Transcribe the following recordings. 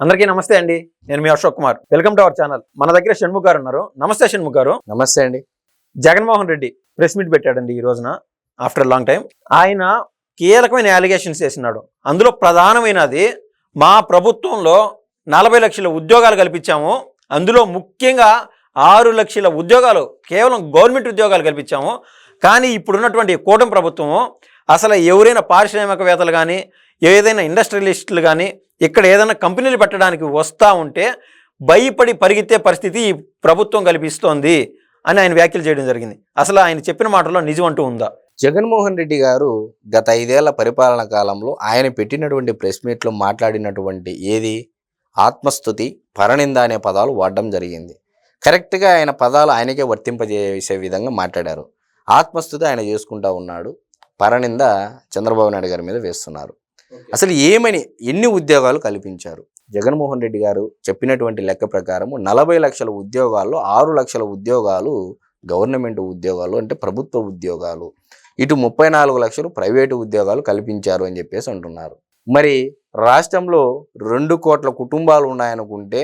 అందరికీ నమస్తే అండి. నేను మీ Ashok Kumar. Welcome to our channel. మన దగ్గర షణ్ముఖ్ గారు ఉన్నారు. నమస్తే షణ్ముఖ్ గారు. నమస్తే అండి. జగన్మోహన్ రెడ్డి ప్రెస్ మీట్ పెట్టాడండి ఈ రోజున ఆఫ్టర్ లాంగ్ టైం. ఆయన కీలకమైన అలిగేషన్స్ చేసినాడు. అందులో ప్రధానమైనది మా ప్రభుత్వంలో నలభై లక్షల ఉద్యోగాలు కల్పించాము. అందులో ముఖ్యంగా ఆరు లక్షల ఉద్యోగాలు కేవలం గవర్నమెంట్ ఉద్యోగాలు కల్పించాము. కానీ ఇప్పుడున్నటువంటి కూటమి ప్రభుత్వము అసలు ఎవరైనా పారిశ్రామికవేత్తలు కానీ ఏదైనా ఇండస్ట్రియలిస్టులు కానీ ఇక్కడ ఏదైనా కంపెనీలు పెట్టడానికి వస్తూ ఉంటే భయపడి పరిగెత్తే పరిస్థితి ఈ ప్రభుత్వం కల్పిస్తోంది అని ఆయన వ్యాఖ్యలు చేయడం జరిగింది. అసలు ఆయన చెప్పిన మాటలో నిజం అంటూ ఉందా? జగన్మోహన్ రెడ్డి గారు గత ఐదేళ్ళ పరిపాలన కాలంలో ఆయన పెట్టినటువంటి ప్రెస్ మీట్లో మాట్లాడినటువంటి ఏది? ఆత్మస్థుతి పరనింద అనే పదాలు వాడడం జరిగింది. కరెక్ట్గా ఆయన పదాలు ఆయనకే వర్తింపజేసే విధంగా మాట్లాడారు. ఆత్మస్థుతి ఆయన చేసుకుంటా ఉన్నాడు. పరనింద చంద్రబాబు నాయుడు గారి మీద వేస్తున్నారు. అసలు ఏమని ఎన్ని ఉద్యోగాలు కల్పించారు? జగన్మోహన్ రెడ్డి గారు చెప్పినటువంటి లెక్క ప్రకారం నలభై లక్షల ఉద్యోగాల్లో ఆరు లక్షల ఉద్యోగాలు గవర్నమెంట్ ఉద్యోగాలు అంటే ప్రభుత్వ ఉద్యోగాలు. ఇటు ముప్పై నాలుగు లక్షలు ప్రైవేటు ఉద్యోగాలు కల్పించారు అని చెప్పేసి అంటున్నారు. మరి రాష్ట్రంలో రెండు కోట్ల కుటుంబాలు ఉన్నాయనుకుంటే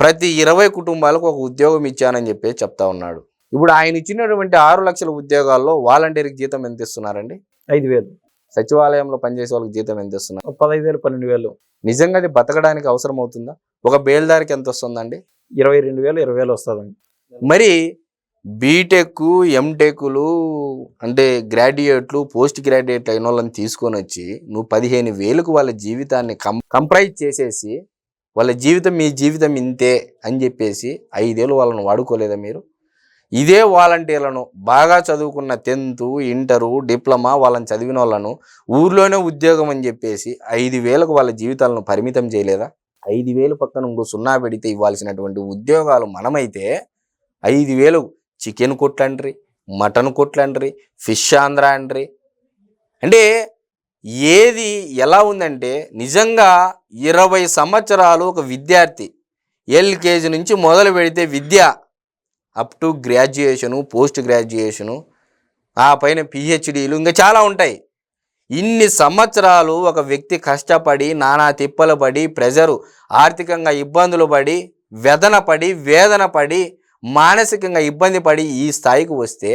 ప్రతి ఇరవై కుటుంబాలకు ఒక ఉద్యోగం ఇచ్చానని చెప్పేసి చెప్తా ఉన్నాడు. ఇప్పుడు ఆయన ఇచ్చినటువంటి ఆరు లక్షల ఉద్యోగాల్లో వాలంటీర్కి జీతం ఎంత ఇస్తున్నారండి? ఐదు వేలు. సచివాలయంలో పనిచేసే వాళ్ళకి జీతం ఎంత ఇస్తున్నారు పదహైదు వేలు పన్నెండు వేలు. నిజంగా అది బతకడానికి అవసరం అవుతుందా? ఒక బేల్దారికి ఎంత వస్తుందండి? ఇరవై రెండు వేలు ఇరవై వేలు వస్తుందండి. మరి బీటెక్ ఎంటెక్లు అంటే గ్రాడ్యుయేట్లు పోస్ట్ గ్రాడ్యుయేట్ అయిన వాళ్ళని తీసుకొని వచ్చి నువ్వు పదిహేను వేలకు వాళ్ళ జీవితాన్ని కం కంప్రైజ్ చేసేసి వాళ్ళ జీవితం మీ జీవితం ఇంతే అని చెప్పేసి ఐదేళ్ళు వాళ్ళని వాడుకోలేదా మీరు? ఇదే వాలంటీర్లను బాగా చదువుకున్న టెన్త్ ఇంటరు డిప్లొమా వాళ్ళని చదివిన వాళ్ళను ఊర్లోనే ఉద్యోగం అని చెప్పేసి ఐదు వేలకు వాళ్ళ జీవితాలను పరిమితం చేయలేదా? ఐదు వేలు పక్కన ఇంకో సున్నా పెడితే ఇవ్వాల్సినటువంటి ఉద్యోగాలు మనమైతే ఐదు వేలు చికెన్ కొట్లండ్రి మటన్ కొట్లండ్రి ఫిష్ ఆంధ్ర అండ్రి. అంటే ఏది ఎలా ఉందంటే నిజంగా ఇరవై సంవత్సరాలు ఒక విద్యార్థి ఎల్కేజీ నుంచి మొదలు పెడితే విద్య up to graduation post graduation ఆ పైన పిహెచ్డీలు ఇంకా చాలా ఉంటాయి. ఇన్ని సంవత్సరాలు ఒక వ్యక్తి కష్టపడి నానా తిప్పలు పడి ప్రెజరు ఆర్థికంగా ఇబ్బందులు పడి వెదన పడి వేదన పడి మానసికంగా ఇబ్బంది పడి ఈ స్థాయికి వస్తే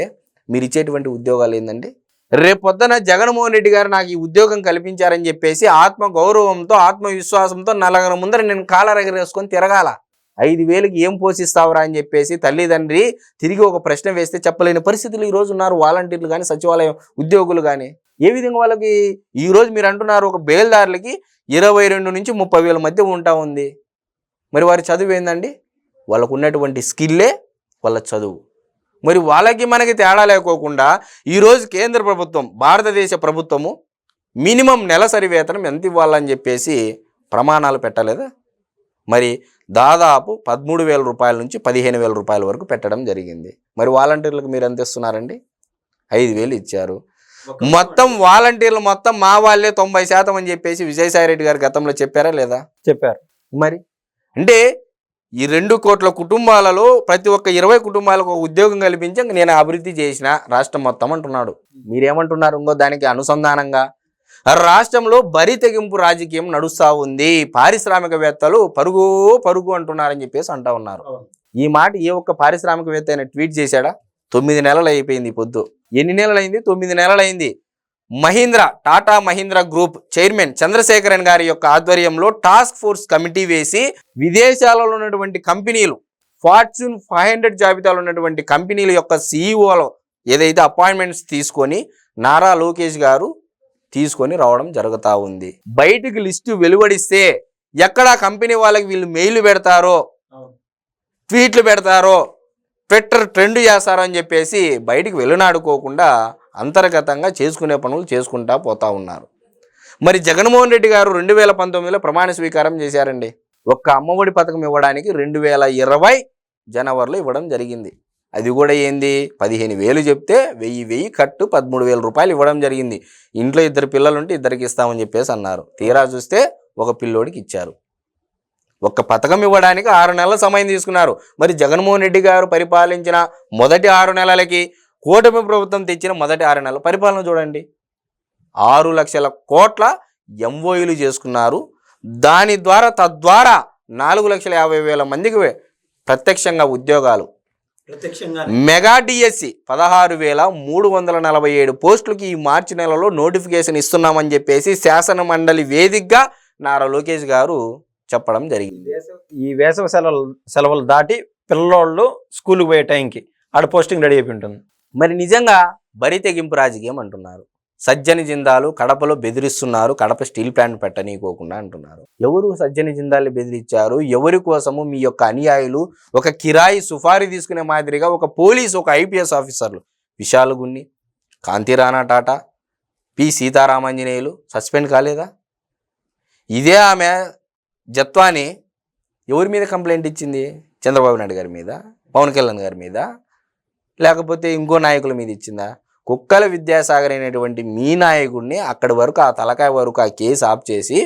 మీరు ఇచ్చేటువంటి ఉద్యోగాలు ఏంటండి రేపొద్దున జగన్మోహన్ రెడ్డి గారు నాకు ఈ ఉద్యోగం కల్పించారని చెప్పేసి ఆత్మ గౌరవంతో ఆత్మవిశ్వాసంతో నలుగురు ముందర నేను కాలరగరేసుకొని తిరగాల. ఐదు వేలకి ఏం పోషిస్తావురా అని చెప్పేసి తల్లిదండ్రి తిరిగి ఒక ప్రశ్న వేస్తే చెప్పలేని పరిస్థితులు ఈరోజు ఉన్నారు. వాలంటీర్లు కానీ సచివాలయం ఉద్యోగులు కానీ ఏ విధంగా వాళ్ళకి ఈరోజు మీరు అంటున్నారు ఒక బేల్దారులకి ఇరవై రెండు నుంచి ముప్పై వేల మధ్య ఉంటా ఉంది. మరి వారి చదువు ఏందండి? వాళ్ళకు ఉన్నటువంటి స్కిల్లే వాళ్ళ చదువు. మరి వాళ్ళకి మనకి తేడా లేకోకుండా ఈరోజు కేంద్ర ప్రభుత్వం భారతదేశ ప్రభుత్వము మినిమం నెలసరి వేతనం ఎంత ఇవ్వాలని చెప్పేసి ప్రమాణాలు పెట్టలేదా? మరి దాదాపు పదమూడు వేల రూపాయల నుంచి పదిహేను వేల రూపాయల వరకు పెట్టడం జరిగింది. మరి వాలంటీర్లకు మీరు ఎంత ఇస్తున్నారండి? ఐదు వేలు ఇచ్చారు. మొత్తం వాలంటీర్లు మొత్తం మా వాళ్ళే తొంభై శాతం అని చెప్పేసి విజయసాయి రెడ్డి గారు గతంలో చెప్పారా లేదా? చెప్పారు. మరి అంటే ఈ రెండు కోట్ల కుటుంబాలలో ప్రతి ఒక్క ఇరవై కుటుంబాలకు ఒక ఉద్యోగం కల్పించి ఇంక నేను అభివృద్ధి చేసిన రాష్ట్రం మొత్తం అంటున్నాడు. మీరేమంటున్నారు ఇంకో దానికి అనుసంధానంగా? రాష్ట్రంలో బరి తెగింపు రాజకీయం నడుస్తూ ఉంది. పారిశ్రామికవేత్తలు పరుగు పరుగు అంటున్నారని చెప్పేసి అంటా ఉన్నారు. ఈ మాట ఏ ఒక్క పారిశ్రామికవేత్త అయినా ట్వీట్ చేశాడా? తొమ్మిది నెలలు అయిపోయింది పొద్దు. ఎన్ని నెలలు అయింది తొమ్మిది నెలలు అయింది మహీంద్ర టాటా మహీంద్ర గ్రూప్ చైర్మన్ చంద్రశేఖరన్ గారి యొక్క ఆధ్వర్యంలో టాస్క్ ఫోర్స్ కమిటీ వేసి విదేశాలలో ఉన్నటువంటి కంపెనీలు ఫార్చ్యూన్ ఫైవ్ హండ్రెడ్ జాబితాలో ఉన్నటువంటి కంపెనీల యొక్క సీఈఓలో ఏదైతే అపాయింట్మెంట్స్ తీసుకొని నారా లోకేష్ గారు తీసుకొని రావడం జరుగుతూ ఉంది. బయటికి లిస్టు వెలువడిస్తే ఎక్కడ కంపెనీ వాళ్ళకి వీళ్ళు మెయిల్ పెడతారో ట్వీట్లు పెడతారో ట్విట్టర్ ట్రెండ్ చేస్తారో అని చెప్పేసి బయటికి వెళ్ళనాడుకోకుండా అంతర్గతంగా చేసుకునే పనులు చేసుకుంటా పోతా ఉన్నారు. మరి జగన్మోహన్ రెడ్డి గారు రెండు వేల పంతొమ్మిదిలో ప్రమాణ స్వీకారం చేశారండి. ఒక్క అమ్మఒడి పథకం ఇవ్వడానికి రెండు వేల ఇరవై జనవరిలో ఇవ్వడం జరిగింది. అది కూడా ఏంది? పదిహేను వేలు చెప్తే వెయ్యి వెయ్యి కట్టు పదమూడు వేల రూపాయలు ఇవ్వడం జరిగింది. ఇంట్లో ఇద్దరు పిల్లలు ఉంటే ఇద్దరికి ఇస్తామని చెప్పేసి అన్నారు. తీరా చూస్తే ఒక పిల్లోడికి ఇచ్చారు. ఒక్క పథకం ఇవ్వడానికి ఆరు నెలల సమయం తీసుకున్నారు. మరి జగన్మోహన్ రెడ్డి గారు పరిపాలించిన మొదటి ఆరు నెలలకి కూటమి ప్రభుత్వం తెచ్చిన మొదటి ఆరు నెలల పరిపాలన చూడండి. ఆరు లక్షల కోట్ల ఎంఓయూలు చేసుకున్నారు. దాని ద్వారా తద్వారా నాలుగు లక్షల యాభై వేల మందికి ప్రత్యక్షంగా ఉద్యోగాలు మెగా డిఎస్సి పదహారు వేల మూడు వందల నలభై ఏడు పోస్టులకి ఈ మార్చి నెలలో నోటిఫికేషన్ ఇస్తున్నామని చెప్పేసి శాసన మండలి వేదికగా నారా లోకేష్ గారు చెప్పడం జరిగింది. ఈ వేసవి సెలవులు సెలవులు దాటి పిల్లోళ్ళు స్కూల్కి పోయే టైంకి ఆడ పోస్టింగ్ రెడీ అయిపోయి ఉంటుంది. మరి నిజంగా బరి తెగింపు రాజకీయం అంటున్నారు. సజ్జని జిందాలు కడపలో బెదిరిస్తున్నారు. కడప స్టీల్ ప్లాంట్ పెట్టనీకోకుండా అంటున్నారు. ఎవరు సజ్జని జిందాలు బెదిరించారు ఎవరి కోసము మీ యొక్క అనుయాయులు ఒక కిరాయి సుఫారీ తీసుకునే మాదిరిగా ఒక పోలీస్ ఒక ఐపీఎస్ ఆఫీసర్లు? విశాల్ గున్ని కాంతిరాణా టాటా పి సీతారామాంజనేయులు సస్పెండ్ కాలేదా? ఇదే ఆమె జత్వాని ఎవరి మీద కంప్లైంట్ ఇచ్చింది? చంద్రబాబు నాయుడు గారి మీద? పవన్ కళ్యాణ్ గారి మీద? లేకపోతే ఇంకో నాయకుల మీద ఇచ్చిందా? కుక్కల విద్యాసాగర్ అయినటువంటి మీ నాయకుడిని అక్కడి వరకు ఆ తలకాయ వరకు ఆ కేసు ఆఫ్ చేసి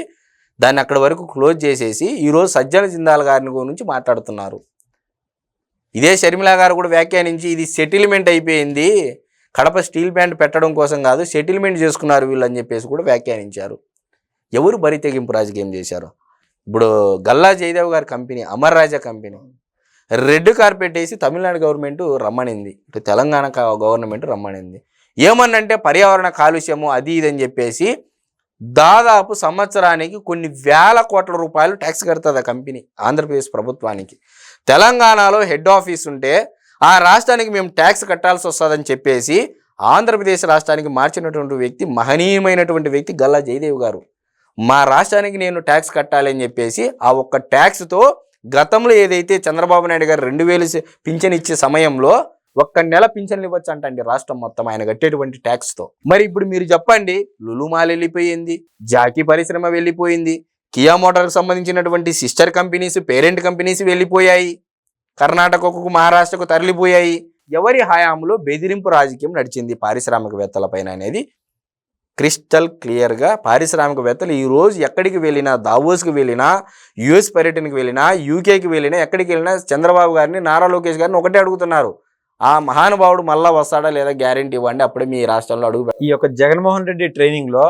దాన్ని అక్కడి వరకు క్లోజ్ చేసేసి ఈరోజు సజ్జన జిందాల్ గారిని గురించి మాట్లాడుతున్నారు. ఇదే షర్మిల గారు కూడా వ్యాఖ్యానించి ఇది సెటిల్మెంట్ అయిపోయింది కడప స్టీల్ ప్లాంట్ పెట్టడం కోసం కాదు సెటిల్మెంట్ చేసుకున్నారు వీళ్ళు అని చెప్పేసి కూడా వ్యాఖ్యానించారు. ఎవరు బరి తెగింపు రాజకీయం చేశారు? ఇప్పుడు గల్లా జయదేవ్ గారి company Amara Raja company. Red carpet వేసి తమిళనాడు గవర్నమెంట్ రమ్మనింది. ఇటు తెలంగాణ గవర్నమెంట్ రమ్మనింది. ఏమన్నంటే పర్యావరణ కాలుష్యము అది ఇది అని చెప్పేసి దాదాపు సంవత్సరానికి కొన్ని వేల కోట్ల రూపాయలు ట్యాక్స్ కడుతుంది ఆ కంపెనీ ఆంధ్రప్రదేశ్ ప్రభుత్వానికి. తెలంగాణలో హెడ్ ఆఫీస్ ఉంటే ఆ రాష్ట్రానికి మేము ట్యాక్స్ కట్టాల్సి వస్తుందని చెప్పేసి ఆంధ్రప్రదేశ్ రాష్ట్రానికి మార్చినటువంటి వ్యక్తి మహనీయమైనటువంటి వ్యక్తి గల్లా జయదేవ్ గారు. మా రాష్ట్రానికి నేను ట్యాక్స్ కట్టాలి అని చెప్పేసి ఆ ఒక్క ట్యాక్స్తో గతంలో ఏదైతే చంద్రబాబు నాయుడు గారు రెండు వేలు పింఛన్ ఇచ్చే సమయంలో ఒక్క నెల పింఛన్లు ఇవ్వచ్చు అంటండి రాష్ట్రం మొత్తం ఆయన కట్టేటువంటి ట్యాక్స్తో మరి ఇప్పుడు మీరు చెప్పండి లులుమాల్ వెళ్ళిపోయింది జాకీ పరిశ్రమ వెళ్ళిపోయింది కియా మోటార్కి సంబంధించినటువంటి సిస్టర్ కంపెనీస్ పేరెంట్ కంపెనీస్ వెళ్ళిపోయాయి కర్ణాటకకు మహారాష్ట్రకు తరలిపోయాయి. ఎవరి హయాంలో బెదిరింపు రాజకీయం నడిచింది పారిశ్రామికవేత్తల పైన అనేది క్రిస్టల్ క్లియర్గా పారిశ్రామికవేత్తలు ఈరోజు ఎక్కడికి వెళ్ళినా దావోస్కి వెళ్ళినా యుఎస్ పర్యటనకి వెళ్ళినా యూకేకి వెళ్ళినా ఎక్కడికి వెళ్ళినా చంద్రబాబు గారిని నారా లోకేష్ గారిని ఒకటే అడుగుతున్నారు. ఆ మహానుభావుడు మళ్ళా వస్తాడా లేదా గ్యారంటీ ఇవ్వండి అప్పుడే మీ రాష్ట్రంలో అడుగు ఈ యొక్క జగన్మోహన్ రెడ్డి ట్రైనింగ్లో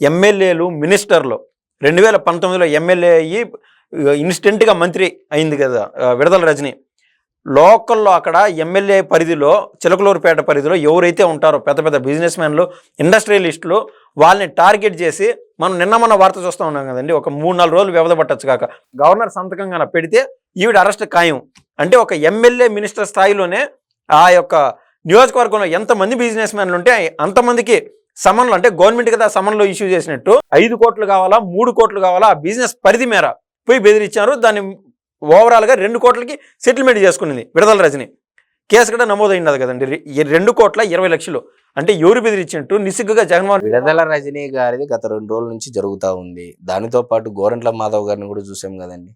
ఎమ్మెల్యేలు మినిస్టర్లు రెండు వేల పంతొమ్మిదిలో ఎమ్మెల్యే అయ్యి ఇన్స్టెంట్గా మంత్రి అయింది కదా విడదల రజని. లోకల్లో అక్కడ ఎమ్మెల్యే పరిధిలో చిలకలూరుపేట పరిధిలో ఎవరైతే ఉంటారో పెద్ద పెద్ద బిజినెస్ మ్యాన్లు ఇండస్ట్రియలిస్టులు వాళ్ళని టార్గెట్ చేసి మనం నిన్న మన వార్త చూస్తూ ఉన్నాం కదండి ఒక మూడు నాలుగు రోజులు వ్యవధ పట్టచ్చు కాక. గవర్నర్ సంతకం కనుక పెడితే ఈవిడ అరెస్ట్ ఖాయం. అంటే ఒక ఎమ్మెల్యే మినిస్టర్ స్థాయిలోనే ఆ యొక్క నియోజకవర్గంలో ఎంతమంది బిజినెస్ మ్యాన్లు ఉంటే అంతమందికి సమన్లు అంటే గవర్నమెంట్ కదా సమన్లో ఇష్యూ చేసినట్టు ఐదు కోట్లు కావాలా మూడు కోట్లు కావాలా ఆ బిజినెస్ పరిధి మేర పోయి బెదిరించారు. దాన్ని ఓవరాల్గా రెండు కోట్లకి సెటిల్మెంట్ చేసుకునింది విడదల రజని. కేసు కూడా నమోదైంది కదండి. రెండు కోట్ల ఇరవై లక్షలు. అంటే ఎవరు బెదిరించినట్టు నిసిగ్గుగా జగన్మోహన్ విడుదల రజనీ గారిది గత రెండు రోజుల నుంచి జరుగుతూ ఉంది. దానితో పాటు గోరంట్ల మాధవ్ గారిని కూడా చూసాం కదండి.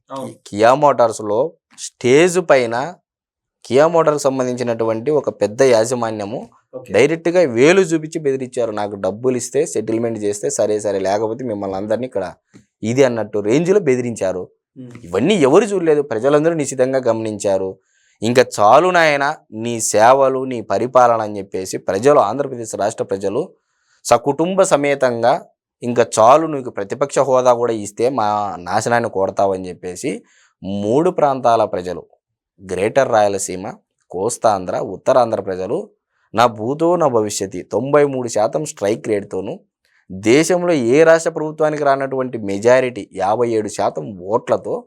కియా మోటార్స్లో స్టేజ్ పైన కియా మోటార్స్ సంబంధించినటువంటి ఒక పెద్ద యాజమాన్యము డైరెక్ట్గా వేలు చూపించి బెదిరించారు. నాకు డబ్బులు ఇస్తే సెటిల్మెంట్ చేస్తే సరే సరే లేకపోతే మిమ్మల్ని అందరినీ ఇక్కడ ఇది అన్నట్టు రేంజ్లో బెదిరించారు. ఇవన్నీ ఎవరు చూడలేదు. ప్రజలందరూ నిశ్చితంగా గమనించారు. ఇంకా చాలు నాయన నీ సేవలు నీ పరిపాలన అని చెప్పేసి ప్రజలు ఆంధ్రప్రదేశ్ రాష్ట్ర ప్రజలు సకుటుంబ సమేతంగా ఇంకా చాలు నీకు ప్రతిపక్ష హోదా కూడా ఇస్తే మా నాశనాన్ని కోడతావని చెప్పేసి మూడు ప్రాంతాల ప్రజలు గ్రేటర్ రాయలసీమ కోస్తాంధ్ర ఉత్తరాంధ్ర ప్రజలు నా భూతో నా భవిష్యత్తు తొంభై మూడు శాతం స్ట్రైక్ రేట్తోనూ దేశంలో ఏ రాష్ట్ర ప్రభుత్వానికి రానటువంటి మెజారిటీ యాభై ఏడు శాతం ఓట్లతో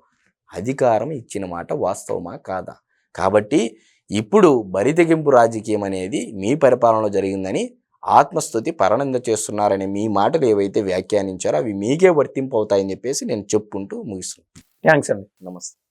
అధికారం ఇచ్చిన మాట వాస్తవమా కాదా? కాబట్టి ఇప్పుడు బరితెగింపు రాజకీయం అనేది మీ పరిపాలనలో జరిగిందని ఆత్మస్థుతి పరనంద చేస్తున్నారని మీ మాటలు ఏవైతే వ్యాఖ్యానించారో అవి మీకే వర్తింపు అవుతాయని చెప్పేసి నేను చెప్పుకుంటూ ముగిస్తున్నాను. థ్యాంక్స్ అండి. నమస్తే.